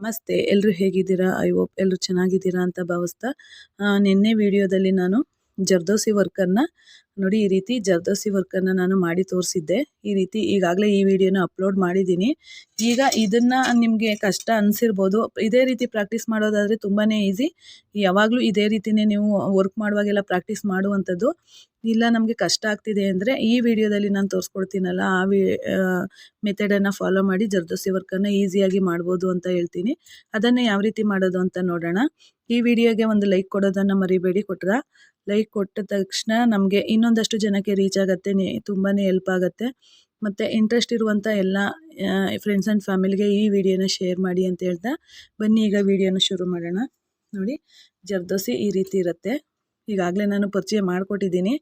ನಮಸ್ತೆ. ಎಲ್ಲರೂ ಹೇಗಿದ್ದೀರಾ? ಐ ಹೋಪ್ ಎಲ್ಲರೂ ಚೆನ್ನಾಗಿದ್ದೀರಾ ಅಂತ ಭಾವಿಸ್ತಾ ನಿನ್ನೆ ವಿಡಿಯೋದಲ್ಲಿ ನಾನು ಜರ್ದೋಸಿ ವರ್ಕನ್ನು ನೋಡಿ, ಈ ರೀತಿ ಜರ್ದೋಸಿ ವರ್ಕನ್ನು ನಾನು ಮಾಡಿ ತೋರಿಸಿದ್ದೆ. ಈ ರೀತಿ ಈಗಾಗಲೇ ಈ ವಿಡಿಯೋನ ಅಪ್ಲೋಡ್ ಮಾಡಿದ್ದೀನಿ. ಈಗ ಇದನ್ನು ನಿಮಗೆ ಕಷ್ಟ ಅನಿಸಿರ್ಬೋದು. ಇದೇ ರೀತಿ ಪ್ರಾಕ್ಟೀಸ್ ಮಾಡೋದಾದರೆ ತುಂಬಾ ಈಸಿ ಯಾವಾಗಲೂ ಇದೇ ರೀತಿನೇ ನೀವು ವರ್ಕ್ ಮಾಡುವಾಗೆಲ್ಲ ಪ್ರಾಕ್ಟೀಸ್ ಮಾಡುವಂಥದ್ದು. ಇಲ್ಲ, ನಮಗೆ ಕಷ್ಟ ಆಗ್ತಿದೆ ಅಂದರೆ ಈ ವಿಡಿಯೋದಲ್ಲಿ ನಾನು ತೋರಿಸ್ಕೊಡ್ತೀನಲ್ಲ, ಆ ವಿ ಮೆಥಡನ್ನು ಫಾಲೋ ಮಾಡಿ ಜರ್ದೋಸಿ ವರ್ಕನ್ನು ಈಸಿಯಾಗಿ ಮಾಡ್ಬೋದು ಅಂತ ಹೇಳ್ತೀನಿ. ಅದನ್ನೇ ಯಾವ ರೀತಿ ಮಾಡೋದು ಅಂತ ನೋಡೋಣ. ಈ ವಿಡಿಯೋಗೆ ಒಂದು ಲೈಕ್ ಕೊಡೋದನ್ನು ಮರಿಬೇಡಿ ಕೊಟ್ಟರೆ ಲೈಕ್ ಕೊಟ್ಟ ತಕ್ಷಣ ನಮಗೆ ಇನ್ನೊಂದಷ್ಟು ಜನಕ್ಕೆ ರೀಚ್ ಆಗುತ್ತೆ ತುಂಬಾ ಹೆಲ್ಪ್ ಆಗುತ್ತೆ. ಮತ್ತು ಇಂಟ್ರೆಸ್ಟ್ ಇರುವಂಥ ಎಲ್ಲ ಫ್ರೆಂಡ್ಸ್ ಆ್ಯಂಡ್ ಫ್ಯಾಮಿಲಿಗೆ ಈ ವಿಡಿಯೋನ ಶೇರ್ ಮಾಡಿ ಅಂತ ಹೇಳ್ತಾ ಬನ್ನಿ, ಈಗ ವಿಡಿಯೋನ ಶುರು ಮಾಡೋಣ. ನೋಡಿ, ಜರ್ದೋಸಿ ಈ ರೀತಿ ಇರುತ್ತೆ. ಈಗಾಗಲೇ ನಾನು ಪರಿಚಯ ಮಾಡಿಕೊಟ್ಟಿದ್ದೀನಿ.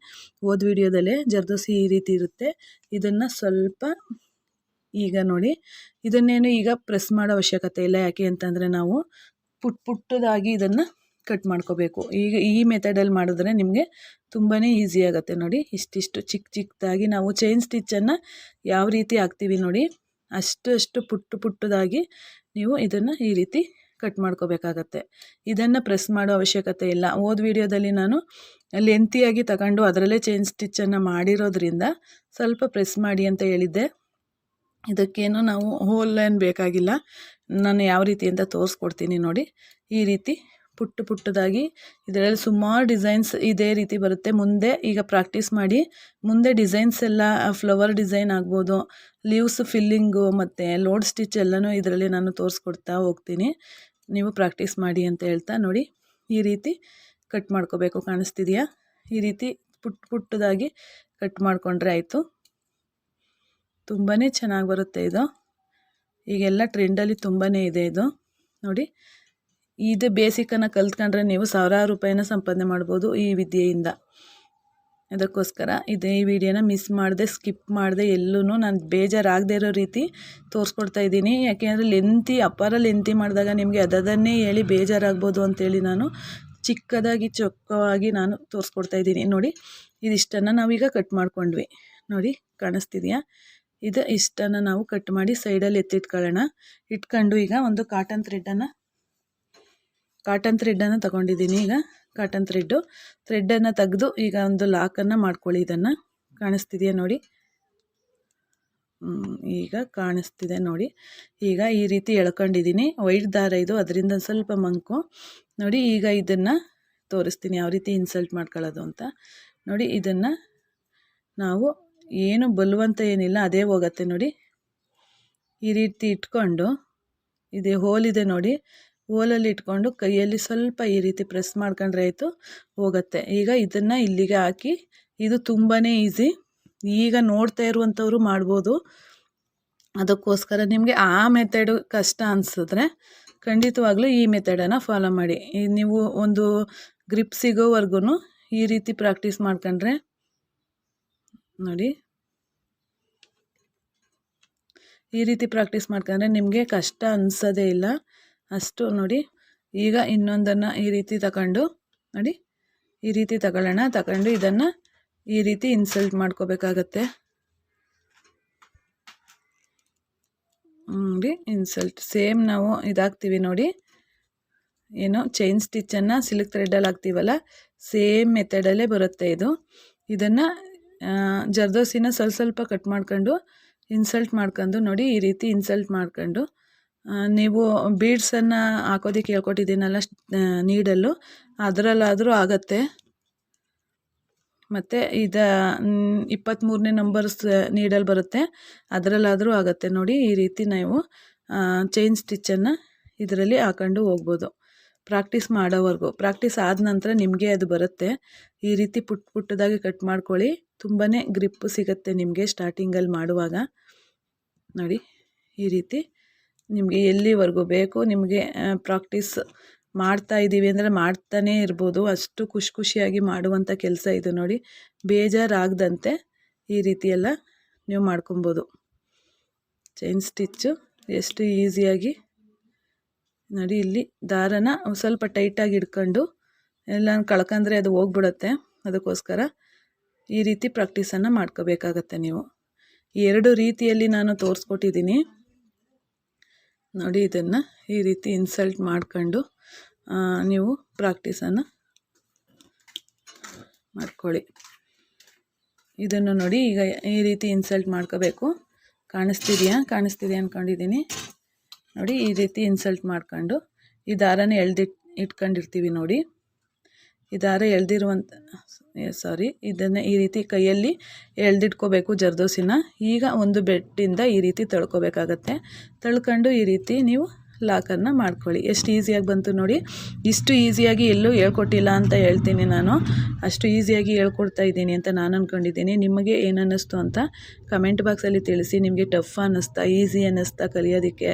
ಓದ್ ವಿಡಿಯೋದಲ್ಲೇ ಜರ್ದೋಸಿ ಈ ರೀತಿ ಇರುತ್ತೆ. ಇದನ್ನು ಸ್ವಲ್ಪ, ಈಗ ನೋಡಿ, ಇದನ್ನೇನು ಈಗ ಪ್ರೆಸ್ ಮಾಡೋ ಅವಶ್ಯಕತೆ ಇಲ್ಲ ಯಾಕೆ ಅಂತಂದರೆ ನಾವು ಪುಟ್ ಪುಟ್ಟದಾಗಿ ಇದನ್ನು ಕಟ್ ಮಾಡ್ಕೋಬೇಕು. ಈಗ ಈ ಮೆಥಡಲ್ಲಿ ಮಾಡಿದ್ರೆ ನಿಮಗೆ ತುಂಬಾ ಈಸಿ ಆಗುತ್ತೆ ನೋಡಿ. ಇಷ್ಟಿಷ್ಟು ಚಿಕ್ಕ ಚಿಕ್ಕದಾಗಿ ನಾವು ಚೈನ್ ಸ್ಟಿಚ್ಚನ್ನು ಯಾವ ರೀತಿ ಹಾಕ್ತೀವಿ ನೋಡಿ. ಅಷ್ಟು ಅಷ್ಟು ಪುಟ್ಟು ಪುಟ್ಟದಾಗಿ ನೀವು ಇದನ್ನು ಈ ರೀತಿ ಕಟ್ ಮಾಡ್ಕೋಬೇಕಾಗತ್ತೆ. ಇದನ್ನು ಪ್ರೆಸ್ ಮಾಡೋ ಅವಶ್ಯಕತೆ ಇಲ್ಲ. ಓದ್ ವಿಡಿಯೋದಲ್ಲಿ ನಾನು ಲೆಂತಿಯಾಗಿ ತಗೊಂಡು ಅದರಲ್ಲೇ ಚೈನ್ ಸ್ಟಿಚ್ಚನ್ನು ಮಾಡಿರೋದ್ರಿಂದ ಸ್ವಲ್ಪ ಪ್ರೆಸ್ ಮಾಡಿ ಅಂತ ಹೇಳಿದ್ದೆ. ಇದಕ್ಕೇನು ನಾವು ಹೋಲ್ ಏನು ಬೇಕಾಗಿಲ್ಲ. ನಾನು ಯಾವ ರೀತಿ ಅಂತ ತೋರಿಸ್ಕೊಡ್ತೀನಿ ನೋಡಿ. ಈ ರೀತಿ ಪುಟ್ಟ ಪುಟ್ಟದಾಗಿ ಇದರಲ್ಲಿ ಸುಮಾರು ಡಿಸೈನ್ಸ್ ಇದೇ ರೀತಿ ಬರುತ್ತೆ. ಮುಂದೆ ಈಗ ಪ್ರಾಕ್ಟೀಸ್ ಮಾಡಿ ಮುಂದೆ ಡಿಸೈನ್ಸ್ ಎಲ್ಲ ಫ್ಲವರ್ ಡಿಸೈನ್ ಆಗ್ಬೋದು ಲೀವ್ಸ್ ಫಿಲ್ಲಿಂಗು ಮತ್ತು ಲೋಡ್ ಸ್ಟಿಚ್ ಎಲ್ಲನೂ ಇದರಲ್ಲಿ ನಾನು ತೋರಿಸ್ಕೊಡ್ತಾ ಹೋಗ್ತೀನಿ. ನೀವು ಪ್ರಾಕ್ಟೀಸ್ ಮಾಡಿ ಅಂತ ಹೇಳ್ತಾ ನೋಡಿ. ಈ ರೀತಿ ಕಟ್ ಮಾಡ್ಕೋಬೇಕು ಕಾಣಿಸ್ತಿದೆಯಾ? ಈ ರೀತಿ ಪುಟ್ಟ ಪುಟ್ಟದಾಗಿ ಕಟ್ ಮಾಡಿಕೊಂಡ್ರೆ ಆಯಿತು. ತುಂಬಾ ಚೆನ್ನಾಗಿ ಬರುತ್ತೆ ಇದು. ಈಗೆಲ್ಲ ಟ್ರೆಂಡಲ್ಲಿ ತುಂಬಾ ಇದೆ ಇದು. ನೋಡಿ, ಇದು ಬೇಸಿಕನ್ನು ಕಲ್ತ್ಕೊಂಡ್ರೆ ನೀವು ಸಾವಿರಾರು ರೂಪಾಯಿನ ಸಂಪಾದನೆ ಮಾಡ್ಬೋದು ಈ ವಿದ್ಯೆಯಿಂದ. ಅದಕ್ಕೋಸ್ಕರ ಇದೇ ಈ ವಿಡಿಯೋನ ಮಿಸ್ ಮಾಡಿದೆ ಸ್ಕಿಪ್ ಮಾಡಿದೆ ಎಲ್ಲೂ ನಾನು ಬೇಜಾರಾಗದೆ ಇರೋ ರೀತಿ ತೋರಿಸ್ಕೊಡ್ತಾ ಇದ್ದೀನಿ. ಯಾಕೆಂದರೆ ಲೆಂತಿ ಅಪಾರ ಲೆಂತಿ ಮಾಡಿದಾಗ ನಿಮಗೆ ಅದನ್ನೇ ಹೇಳಿ ಬೇಜಾರಾಗ್ಬೋದು ಅಂತೇಳಿ ನಾನು ಚಿಕ್ಕದಾಗಿ, ಚೊಕ್ಕವಾಗಿ ನಾನು ತೋರಿಸ್ಕೊಡ್ತಾ ಇದ್ದೀನಿ. ನೋಡಿ, ಇದಿಷ್ಟನ್ನು ನಾವೀಗ ಕಟ್ ಮಾಡ್ಕೊಂಡ್ವಿ. ನೋಡಿ, ಕಾಣಿಸ್ತಿದೆಯಾ? ಇದು ಇಷ್ಟನ್ನು ನಾವು ಕಟ್ ಮಾಡಿ ಸೈಡಲ್ಲಿ ಎತ್ತಿಟ್ಕೊಳ್ಳೋಣ. ಇಟ್ಕೊಂಡು ಈಗ ಒಂದು ಕಾಟನ್ ಥ್ರೆಡ್ಡನ್ನು ಕಾಟನ್ ಥ್ರೆಡ್ಡನ್ನು ತಗೊಂಡಿದ್ದೀನಿ ಈಗ. ಕಾಟನ್ ಥ್ರೆಡ್ಡು ಥ್ರೆಡ್ಡನ್ನು ತೆಗೆದು ಈಗ ಒಂದು ಲಾಕನ್ನು ಮಾಡ್ಕೊಳ್ಳಿ ಇದನ್ನು. ಕಾಣಿಸ್ತಿದೆಯಾ ನೋಡಿ? ಈಗ ಕಾಣಿಸ್ತಿದೆ ನೋಡಿ. ಈಗ ಈ ರೀತಿ ಎಳ್ಕೊಂಡಿದ್ದೀನಿ. ವೈಟ್ ದಾರ ಇದು, ಅದರಿಂದ ಸ್ವಲ್ಪ ಮಂಕು. ನೋಡಿ, ಈಗ ಇದನ್ನು ತೋರಿಸ್ತೀನಿ ಯಾವ ರೀತಿ ಇನ್ಸಲ್ಟ್ ಮಾಡ್ಕೊಳ್ಳೋದು ಅಂತ. ನೋಡಿ, ಇದನ್ನು ನಾವು ಏನು ಬಲವಂತ ಏನಿಲ್ಲ, ಅದೇ ಹೋಗತ್ತೆ ನೋಡಿ. ಈ ರೀತಿ ಇಟ್ಕೊಂಡು, ಇದೇ ಹೋಲಿದೆ ನೋಡಿ. ಹೋಲಲ್ಲಿ ಇಟ್ಕೊಂಡು ಕೈಯಲ್ಲಿ ಸ್ವಲ್ಪ ಈ ರೀತಿ ಪ್ರೆಸ್ ಮಾಡ್ಕೊಂಡ್ರೆ ಆಯಿತು, ಹೋಗುತ್ತೆ. ಈಗ ಇದನ್ನು ಇಲ್ಲಿಗೆ ಹಾಕಿ, ಇದು ತುಂಬಾ ಈಸಿ. ಈಗ ನೋಡ್ತಾ ಇರುವಂಥವ್ರು ಮಾಡ್ಬೋದು. ಅದಕ್ಕೋಸ್ಕರ ನಿಮಗೆ ಆ ಮೆಥಡು ಕಷ್ಟ ಅನಿಸಿದ್ರೆ ಖಂಡಿತವಾಗ್ಲೂ ಈ ಮೆಥಡನ್ನು ಫಾಲೋ ಮಾಡಿ. ನೀವು ಒಂದು ಗ್ರಿಪ್ ಸಿಗೋವರೆಗೂ ಈ ರೀತಿ ಪ್ರಾಕ್ಟೀಸ್ ಮಾಡ್ಕೊಂಡ್ರೆ ನೋಡಿ. ಈ ರೀತಿ ಪ್ರಾಕ್ಟೀಸ್ ಮಾಡ್ಕೊಂಡ್ರೆ ನಿಮಗೆ ಕಷ್ಟ ಅನಿಸೋದೇ ಇಲ್ಲ. ಅಷ್ಟು ನೋಡಿ. ಈಗ ಇನ್ನೊಂದನ್ನು ಈ ರೀತಿ ತಗೊಂಡು ನೋಡಿ. ಈ ರೀತಿ ತಗೊಳ್ಳೋಣ. ತಗೊಂಡು ಇದನ್ನು ಈ ರೀತಿ ಇನ್ಸಲ್ಟ್ ಮಾಡ್ಕೋಬೇಕಾಗತ್ತೆ. ನೋಡಿ ಇನ್ಸಲ್ಟ್ ಸೇಮ್ ನಾವು ಇದಾಗ್ತೀವಿ ನೋಡಿ. ಏನು ಚೈನ್ ಸ್ಟಿಚ್ಚನ್ನು ಸಿಲ್ಕ್ ಥ್ರೆಡ್ಡಲ್ಲಿ ಹಾಕ್ತೀವಲ್ಲ? ಸೇಮ್ ಮೆಥಡಲ್ಲೇ ಬರುತ್ತೆ ಇದು. ಇದನ್ನು ಜರ್ದೋಸಿನ ಸ್ವಲ್ಪ ಸ್ವಲ್ಪ ಕಟ್ ಮಾಡ್ಕೊಂಡು ಇನ್ಸಲ್ಟ್ ಮಾಡ್ಕೊಂಡು ನೋಡಿ ಈ ರೀತಿ ಇನ್ಸಲ್ಟ್ ಮಾಡ್ಕೊಂಡು ನೀವು ಬೀಡ್ಸನ್ನು ಹಾಕೋದಕ್ಕೆ ಹೇಳ್ಕೊಟ್ಟಿದ್ದೀನಲ್ಲ ನೀಡಲ್ಲು ಅದರಲ್ಲಾದರೂ ಆಗತ್ತೆ. ಮತ್ತು ಇದು ಇಪ್ಪತ್ತ್ಮೂರನೇ ನಂಬರ್ಸ್ ನೀಡಲ್ ಬರುತ್ತೆ. ಅದರಲ್ಲಾದರೂ ಆಗುತ್ತೆ. ನೋಡಿ ಈ ರೀತಿ ನಾವು ಚೈನ್ ಸ್ಟಿಚ್ಚನ್ನು ಇದರಲ್ಲಿ ಹಾಕೊಂಡು ಹೋಗ್ಬೋದು. ಪ್ರಾಕ್ಟೀಸ್ ಮಾಡೋವರೆಗೂ. ಪ್ರಾಕ್ಟೀಸ್ ಆದ ನಂತರ ನಿಮಗೆ ಅದು ಬರುತ್ತೆ. ಈ ರೀತಿ ಪುಟ್ ಪುಟ್ಟದಾಗಿ ಕಟ್ ಮಾಡ್ಕೊಳ್ಳಿ. ತುಂಬಾ ಗ್ರಿಪ್ಪು ಸಿಗುತ್ತೆ ನಿಮಗೆ ಸ್ಟಾರ್ಟಿಂಗಲ್ಲಿ ಮಾಡುವಾಗ. ನೋಡಿ, ಈ ರೀತಿ ನಿಮಗೆ ಎಲ್ಲಿವರೆಗೂ ಬೇಕು ನಿಮಗೆ ಪ್ರಾಕ್ಟೀಸ್ ಮಾಡ್ತಾ ಇದ್ದೀವಿ ಅಂದರೆ ಮಾಡ್ತಾನೇ ಇರ್ಬೋದು. ಅಷ್ಟು ಖುಷಿ ಖುಷಿಯಾಗಿ ಮಾಡುವಂಥ ಕೆಲಸ ಇದು ನೋಡಿ. ಬೇಜಾರಾಗದಂತೆ ಈ ರೀತಿಯೆಲ್ಲ ನೀವು ಮಾಡ್ಕೊಬೋದು. ಚೈನ್ ಸ್ಟಿಚ್ಚು ಎಷ್ಟು ಈಸಿಯಾಗಿ ನೋಡಿ, ಇಲ್ಲಿ ದಾರನ ಸ್ವಲ್ಪ ಟೈಟಾಗಿ ಇಟ್ಕೊಂಡು ಎಲ್ಲ ಕಳ್ಕಂದ್ರೆ ಅದು ಹೋಗ್ಬಿಡುತ್ತೆ ಅದಕ್ಕೋಸ್ಕರ. ಈ ರೀತಿ ಪ್ರಾಕ್ಟೀಸನ್ನು ಮಾಡ್ಕೋಬೇಕಾಗತ್ತೆ ನೀವು. ಎರಡು ರೀತಿಯಲ್ಲಿ ನಾನು ತೋರಿಸ್ಕೊಟ್ಟಿದ್ದೀನಿ. ನೋಡಿ ಇದನ್ನು ಈ ರೀತಿ ಇನ್ಸಲ್ಟ್ ಮಾಡ್ಕೊಂಡು ನೀವು ಪ್ರಾಕ್ಟೀಸನ್ನು ಮಾಡ್ಕೊಳ್ಳಿ. ಇದನ್ನು ನೋಡಿ ಈಗ ಈ ರೀತಿ ಇನ್ಸಲ್ಟ್ ಮಾಡ್ಕೋಬೇಕು. ಕಾಣಿಸ್ತಿದೆಯಾ? ಕಾಣಿಸ್ತಿದೆಯಾ ಅಂದ್ಕೊಂಡಿದ್ದೀನಿ ನೋಡಿ ಈ ರೀತಿ ಇನ್ಸಲ್ಟ್ ಮಾಡ್ಕೊಂಡು, ಈ ದಾರನ ಎಳ್ದಿಟ್, ಇಟ್ಕೊಂಡಿರ್ತೀವಿ ನೋಡಿ. ಈ ದಾರ ಎಳ್ದಿರುವಂಥ ಸಾರಿ ಇದನ್ನು ಈ ರೀತಿ ಕೈಯಲ್ಲಿ ಎಳ್ದಿಟ್ಕೋಬೇಕು ಜರ್ದೋಸಿನ. ಈಗ ಒಂದು ಬೆಟ್ಟಿಂದ ಈ ರೀತಿ ತಳ್ಕೋಬೇಕಾಗತ್ತೆ. ತಳ್ಕೊಂಡು ಈ ರೀತಿ ನೀವು ಲಾಕನ್ನು ಮಾಡ್ಕೊಳ್ಳಿ. ಎಷ್ಟು ಈಸಿಯಾಗಿ ಬಂತು ನೋಡಿ. ಇಷ್ಟು ಈಸಿಯಾಗಿ ಎಲ್ಲೂ ಹೇಳ್ಕೊಟ್ಟಿಲ್ಲ ಅಂತ ಹೇಳ್ತೀನಿ ನಾನು. ಅಷ್ಟು ಈಸಿಯಾಗಿ ಹೇಳ್ಕೊಡ್ತಾ ಇದ್ದೀನಿ ಅಂತ ನಾನು ಅಂದ್ಕೊಂಡಿದ್ದೀನಿ ನಿಮಗೆ ಏನು ಅನ್ನಿಸ್ತು ಅಂತ ಕಮೆಂಟ್ ಬಾಕ್ಸಲ್ಲಿ ತಿಳಿಸಿ. ನಿಮಗೆ ಟಫ್ ಅನ್ನಿಸ್ತಾ, ಈಸಿ ಅನ್ನಿಸ್ತಾ ಕಲಿಯೋದಕ್ಕೆ.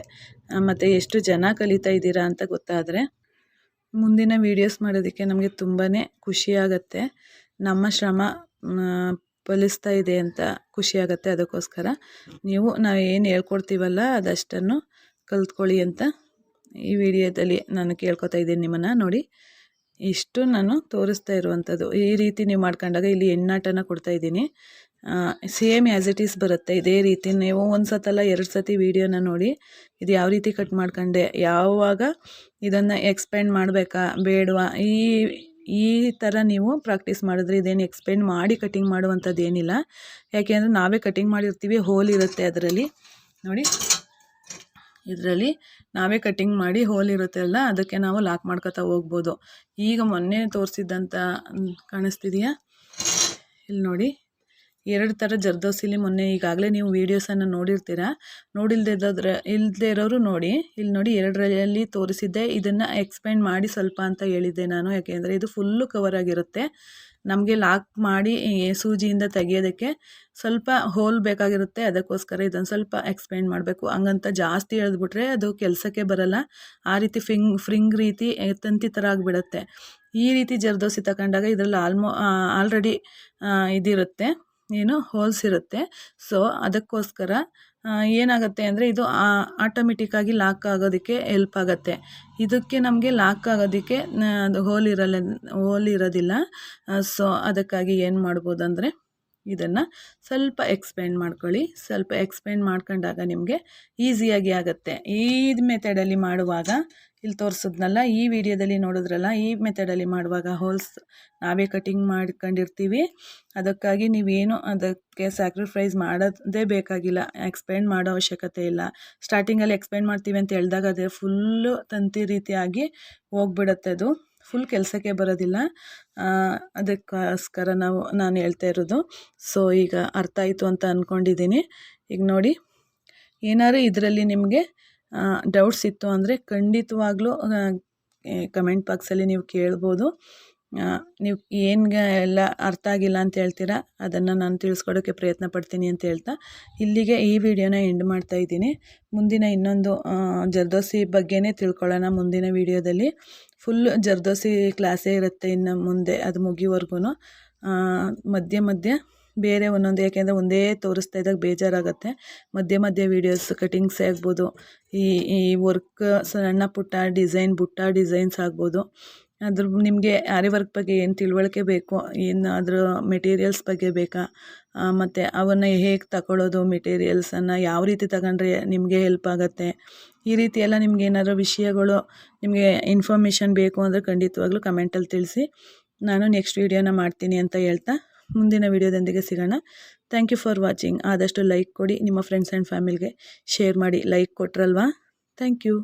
ಮತ್ತು ಎಷ್ಟು ಜನ ಕಲಿತಾ ಇದ್ದೀರಾ ಅಂತ ಗೊತ್ತಾದರೆ ಮುಂದಿನ ವೀಡಿಯೋಸ್ ಮಾಡೋದಕ್ಕೆ ನಮಗೆ ತುಂಬಾ ಖುಷಿಯಾಗತ್ತೆ ನಮ್ಮ ಶ್ರಮ ಫಲಿಸ್ತಾ ಇದೆ ಅಂತ ಖುಷಿಯಾಗತ್ತೆ ಅದಕ್ಕೋಸ್ಕರ. ನೀವು ನಾವು ಏನು ಹೇಳ್ಕೊಡ್ತೀವಲ್ಲ ಅದಷ್ಟನ್ನು ಕಲ್ತ್ಕೊಳ್ಳಿ ಅಂತ ಈ ವಿಡಿಯೋದಲ್ಲಿ ನಾನು ಕೇಳ್ಕೊತಾ ಇದ್ದೀನಿ ನಿಮ್ಮನ್ನು ನೋಡಿ. ಇಷ್ಟು ನಾನು ತೋರಿಸ್ತಾ ಇರುವಂಥದ್ದು ಈ ರೀತಿ ನೀವು ಮಾಡ್ಕೊಂಡಾಗ ಇಲ್ಲಿ ಎಣ್ಣಾಟನ ಕೊಡ್ತಾ ಇದ್ದೀನಿ. ಸೇಮ್ ಆ್ಯಸ್ ಇಟ್ ಈಸ್ ಬರುತ್ತೆ. ಇದೇ ರೀತಿ ನೀವು ಒಂದು ಸತಲ್ಲ ಎರಡು ಸತಿ ವೀಡಿಯೋನ ನೋಡಿ, ಇದು ಯಾವ ರೀತಿ ಕಟ್ ಮಾಡ್ಕೊಂಡೆ, ಯಾವಾಗ ಇದನ್ನು ಎಕ್ಸ್ಪೆಂಡ್ ಮಾಡಬೇಕಾ, ಬೇಡವಾ, ಈ ಈ ಥರ ನೀವು ಪ್ರಾಕ್ಟೀಸ್ ಮಾಡಿದ್ರೆ ಇದೇನು ಎಕ್ಸ್ಪೆಂಡ್ ಮಾಡಿ ಕಟಿಂಗ್ ಮಾಡುವಂಥದ್ದು ಏನಿಲ್ಲ. ಯಾಕೆಂದರೆ ನಾವೇ ಕಟಿಂಗ್ ಮಾಡಿರ್ತೀವಿ ಹೋಲ್ ಇರುತ್ತೆ ಅದರಲ್ಲಿ. ನೋಡಿ, ಇದರಲ್ಲಿ ನಾವೇ ಕಟ್ಟಿಂಗ್ ಮಾಡಿ ಹೋಲ್ ಇರುತ್ತೆ ಅಲ್ಲ, ಅದಕ್ಕೆ ನಾವು ಲಾಕ್ ಮಾಡ್ಕೊತಾ ಹೋಗ್ಬೋದು. ಈಗ ಮೊನ್ನೆ ತೋರಿಸಿದ್ದಂಥ ಕಾಣಿಸ್ತಿದೆಯಾ? ಇಲ್ಲಿ ನೋಡಿ. ಎರಡು ಥರ ಜರ್ದೋಸಿಲಿ ಮೊನ್ನೆ ಈಗಾಗಲೇ ನೀವು ವೀಡಿಯೋಸನ್ನು ನೋಡಿರ್ತೀರ? ನೋಡಿಲ್ದೇ ಇಲ್ಲದೆ ಇರೋರು ನೋಡಿ. ಇಲ್ಲಿ ನೋಡಿ ಎರಡರಲ್ಲಿ ತೋರಿಸಿದ್ದೆ. ಇದನ್ನು ಎಕ್ಸ್ಪೆಂಡ್ ಮಾಡಿ ಸ್ವಲ್ಪ ಅಂತ ಹೇಳಿದ್ದೆ ನಾನು. ಯಾಕೆಂದರೆ ಇದು ಫುಲ್ಲು ಕವರ್ ಆಗಿರುತ್ತೆ. ನಮಗೆ ಲಾಕ್ ಮಾಡಿ ಸೂಜಿಯಿಂದ ತೆಗೆಯೋದಕ್ಕೆ ಸ್ವಲ್ಪ ಹೋಲ್ ಬೇಕಾಗಿರುತ್ತೆ. ಅದಕ್ಕೋಸ್ಕರ ಇದನ್ನು ಸ್ವಲ್ಪ ಎಕ್ಸ್ಪೆಂಡ್ ಮಾಡಬೇಕು. ಹಂಗಂತ ಜಾಸ್ತಿ ಎಳೆದ್ಬಿಟ್ರೆ ಅದು ಕೆಲಸಕ್ಕೆ ಬರಲ್ಲ. ಆ ರೀತಿ ಫಿಂಗ್, ಫ್ರಿಂಗ್ ರೀತಿ ತಂತಿ ಥರ ಆಗಿಬಿಡುತ್ತೆ. ಈ ರೀತಿ ಜರ್ದೋಸಿ ತಗೊಂಡಾಗ ಇದರಲ್ಲಿ ಆಲ್ಮೋ ಆಲ್ರೆಡಿ ಇದಿರುತ್ತೆ. ಏನು ಹೋಲ್ಸ್ ಇರುತ್ತೆ. ಸೊ ಅದಕ್ಕೋಸ್ಕರ ಏನಾಗುತ್ತೆ ಅಂದರೆ ಇದು ಆಟೋಮೆಟಿಕ್ಕಾಗಿ ಲಾಕ್ ಆಗೋದಕ್ಕೆ ಹೆಲ್ಪ್ ಆಗುತ್ತೆ. ಇದಕ್ಕೆ ನಮಗೆ ಲಾಕ್ ಆಗೋದಕ್ಕೆ ಅದು ಹೋಲ್ ಇರಲ್ಲ ಹೋಲ್ ಇರೋದಿಲ್ಲ. ಸೊ ಅದಕ್ಕಾಗಿ ಏನು ಮಾಡ್ಬೋದು ಅಂದರೆ ಇದನ್ನು ಸ್ವಲ್ಪ ಎಕ್ಸ್ಪೆಂಡ್ ಮಾಡ್ಕೊಳ್ಳಿ. ಸ್ವಲ್ಪ ಎಕ್ಸ್ಪೆಂಡ್ ಮಾಡ್ಕೊಂಡಾಗ ನಿಮಗೆ ಈಸಿಯಾಗಿ ಆಗುತ್ತೆ. ಈ ಮೆಥಡಲ್ಲಿ ಮಾಡುವಾಗ, ಇಲ್ಲಿ ತೋರಿಸಿದ್ನಲ್ಲ, ಈ ವಿಡಿಯೋದಲ್ಲಿ ನೋಡಿದ್ರಲ್ಲ, ಈ ಮೆಥಡಲ್ಲಿ ಮಾಡುವಾಗ ಹೋಲ್ಸ್ ನಾವೇ ಕಟಿಂಗ್ ಮಾಡ್ಕೊಂಡಿರ್ತೀವಿ. ಅದಕ್ಕಾಗಿ ನೀವೇನು ಅದಕ್ಕೆ ಸ್ಯಾಕ್ರಿಫೈಸ್ ಮಾಡೋದೇ ಬೇಕಾಗಿಲ್ಲ. ಎಕ್ಸ್ಪೆಂಡ್ ಮಾಡೋ ಅವಶ್ಯಕತೆ ಇಲ್ಲ. ಸ್ಟಾರ್ಟಿಂಗಲ್ಲಿ ಎಕ್ಸ್ಪೆಂಡ್ ಮಾಡ್ತೀವಿ ಅಂತ ಹೇಳಿದಾಗ ಅದೇ ಫುಲ್ಲು ತಂತಿ ರೀತಿಯಾಗಿ ಹೋಗ್ಬಿಡತ್ತೆ ಅದು. ಫುಲ್ ಕೆಲಸಕ್ಕೆ ಬರೋದಿಲ್ಲ. ಅದಕ್ಕೋಸ್ಕರ ನಾವು, ನಾನು ಹೇಳ್ತಾ ಇರೋದು. ಸೊ ಈಗ ಅರ್ಥ ಆಯಿತು ಅಂತ ಅಂದ್ಕೊಂಡಿದ್ದೀನಿ ಈಗ ನೋಡಿ, ಏನಾದ್ರು ಇದರಲ್ಲಿ ನಿಮಗೆ ಡೌಟ್ಸ್ ಇತ್ತು ಅಂದರೆ ಖಂಡಿತವಾಗ್ಲೂ ಕಮೆಂಟ್ ಬಾಕ್ಸಲ್ಲಿ ನೀವು ಕೇಳ್ಬೋದು. ನೀವು ಏನು ಎಲ್ಲ ಅರ್ಥ ಆಗಿಲ್ಲ ಅಂತ ಹೇಳ್ತೀರಾ? ಅದನ್ನು ನಾನು ತಿಳಿಸ್ಕೊಡೋಕ್ಕೆ ಪ್ರಯತ್ನ ಪಡ್ತೀನಿ ಅಂತ ಹೇಳ್ತಾ, ಇಲ್ಲಿಗೆ ಈ ವಿಡಿಯೋನ ಎಂಡ್ ಮಾಡ್ತಾ ಇದ್ದೀನಿ. ಮುಂದಿನ ಇನ್ನೊಂದು ಜರ್ದೋಸಿ ಬಗ್ಗೆನೇ ತಿಳ್ಕೊಳ್ಳೋಣ ಮುಂದಿನ ವಿಡಿಯೋದಲ್ಲಿ. ಫುಲ್ ಜರ್ದೋಸಿ ಕ್ಲಾಸೇ ಇರುತ್ತೆ ಇನ್ನು ಮುಂದೆ, ಅದು ಮುಗಿವರೆಗೂ ಮಧ್ಯೆ ಮಧ್ಯೆ ಬೇರೆ ಒಂದೊಂದು, ಯಾಕೆಂದರೆ ಒಂದೇ ತೋರಿಸ್ತಾ ಇದ್ದಾಗ ಬೇಜಾರಾಗುತ್ತೆ. ಮಧ್ಯೆ ಮಧ್ಯೆ ವೀಡಿಯೋಸ್ ಕಟಿಂಗ್ಸೇ ಆಗ್ಬೋದು. ಈ ಈ ವರ್ಕ್ ಸಣ್ಣ ಪುಟ್ಟ ಡಿಸೈನ್ ಬುಟ್ಟ ಡಿಸೈನ್ಸ್ ಆಗ್ಬೋದು. ಅದ್ರ ನಿಮಗೆ ಆರಿ ವರ್ಕ್ ಬಗ್ಗೆ ಏನು ತಿಳುವಳಿಕೆ ಬೇಕು ಏನು ಅದ್ರ ಮೆಟೀರಿಯಲ್ಸ್ ಬಗ್ಗೆ ಬೇಕಾ? ಮತ್ತು ಅವನ್ನು ಹೇಗೆ ತಗೊಳ್ಳೋದು ಮೆಟೀರಿಯಲ್ಸನ್ನು ಯಾವ ರೀತಿ ತಗೊಂಡ್ರೆ ನಿಮಗೆ ಹೆಲ್ಪ್ ಆಗುತ್ತೆ? ಈ ರೀತಿ ಎಲ್ಲ ನಿಮ್ಗೆ ಏನಾದರೂ ವಿಷಯಗಳು, ನಿಮಗೆ ಇನ್ಫಾರ್ಮೇಷನ್ ಬೇಕು ಅಂದರೆ ಖಂಡಿತವಾಗ್ಲೂ ಕಮೆಂಟಲ್ಲಿ ತಿಳಿಸಿ. ನಾನು ನೆಕ್ಸ್ಟ್ ವೀಡಿಯೋನ ಮಾಡ್ತೀನಿ ಅಂತ ಹೇಳ್ತಾ ಮುಂದಿನ ವೀಡಿಯೋದೊಂದಿಗೆ ಸಿಗೋಣ. ಥ್ಯಾಂಕ್ ಯು ಫಾರ್ ವಾಚಿಂಗ್ ಆದಷ್ಟು ಲೈಕ್ ಕೊಡಿ. ನಿಮ್ಮ ಫ್ರೆಂಡ್ಸ್ ಆ್ಯಂಡ್ ಫ್ಯಾಮಿಲಿಗೆ ಶೇರ್ ಮಾಡಿ ಲೈಕ್ ಕೊಟ್ರಲ್ವಾ? Thank you